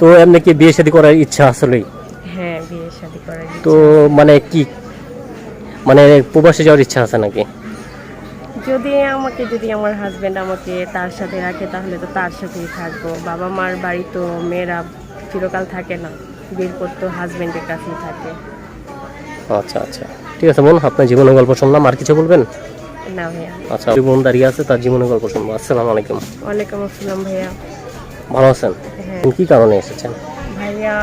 তো এমনি কি বিয়ে শাদী করার ইচ্ছা আসলেই? হ্যাঁ বিয়ে শাদী করার তো মানে কি মানে প্রবাসে যাওয়ার ইচ্ছা আছে নাকি? যদি আমাকে যদি আমার হাজবেন্ড আমাকে তার সাথে রাখে তাহলে তো তার সাথেই থাকব। বাবা মার বাড়ি তো মেয়েরা চিরকাল থাকে না। বিয়ের পর তো হাজবেন্ডের কাছেই থাকে। আচ্ছা আচ্ছা। ঠিক আছে বোন আপনার জীবনের গল্প শুনলাম। আর কিছু বলবেন? না ভাইয়া। আচ্ছা বোন দাঁড়িয়ে আছে তার জীবনের গল্প শুনব। আসসালামু আলাইকুম। ওয়ালাইকুম আসসালাম ভাইয়া। ভালো আছেন? হ্যাঁ। কি কারণে এসেছেন? ভাইয়া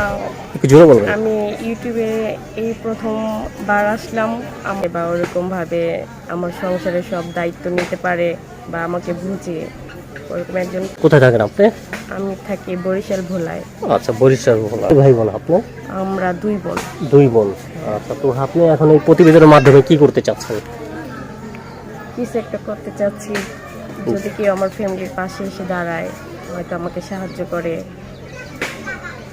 একটু জোরে বলবেন। আমি ইউটিউবে এই প্রথমবার আসলাম। আমি বা ওরকমভাবে আমার সংসারে সব দায়িত্ব নিতে পারে বা আমাকে বুঝে ওরকম একজন কোথায় থাকেন আপনি? আমি থাকি বরিশাল ভোলায়। আচ্ছা বরিশাল ভোলা। ভাই বোন আপনি? আমরা দুই বোন। দুই বোন। আচ্ছা তো আপনি এখন এই প্রতিবেদনের মাধ্যমে কি করতে চাচ্ছেন? কিছু একটা করতে চাচ্ছি। যদি কেউ আমার ফ্যামিলির পাশে এসে দাঁড়ায় হয়তো আমাকে সাহায্য করে।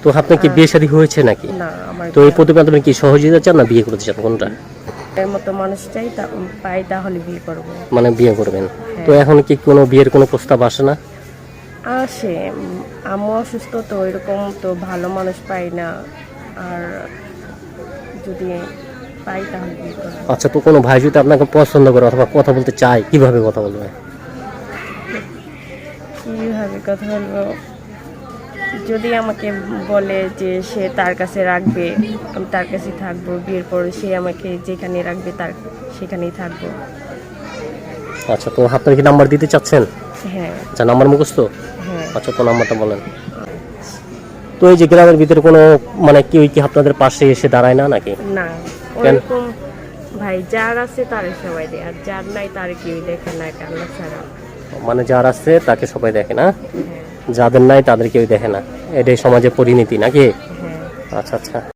তো আপনি কি বিয়ে শাদী হয়েছে নাকি? না আমার তো এই প্রতিবেদনে কি সহযোগিতা চান না বিয়ে করতে চান কোনটা? এর মতো মানুষ চাই তা পাই তাহলে বিয়ে করব। মানে বিয়ে করবেন। তো এখন কি কোনো বিয়ের কোনো প্রস্তাব আসে না? আসে আম্মু অসুস্থ তো এরকম তো ভালো মানুষ পাই না। আর যদি পাই তাহলে বিয়ে করব। আচ্ছা তো কোনো ভাই যদি আপনাকে পছন্দ করে অথবা কথা বলতে চায় কীভাবে কথা বলবে? কীভাবে কথা বলব। যদি আমাকে বলে যে সে তার কাছে রাখবে আমি তার কাছে থাকব। বিয়ের পর সে আমাকে যেখানে রাখবে তার সেখানেই থাকব। আচ্ছা তো আপনার কি নাম্বার দিতে চাচ্ছেন? হ্যাঁ। আচ্ছা নাম্বার মুখস্থ? হ্যাঁ। আচ্ছা তো নাম্বারটা বলেন। তো এই যে গ্রামের ভিতরে কোনো মানে কেউ কি আপনাদের পাশে এসে দাঁড়ায় না নাকি? না। ওরকম ভাই যার আছে তারে সবাই দেয় আর যার নাই তার কেউ দেখে না আল্লাহ ছাড়া। মানে যার আছে তাকে সবাই দেখে না। যাদের নাই তাদের কেউ দেখে না। এটাই সমাজের পরিণতি নাকি? হ্যাঁ। আচ্ছা আচ্ছা।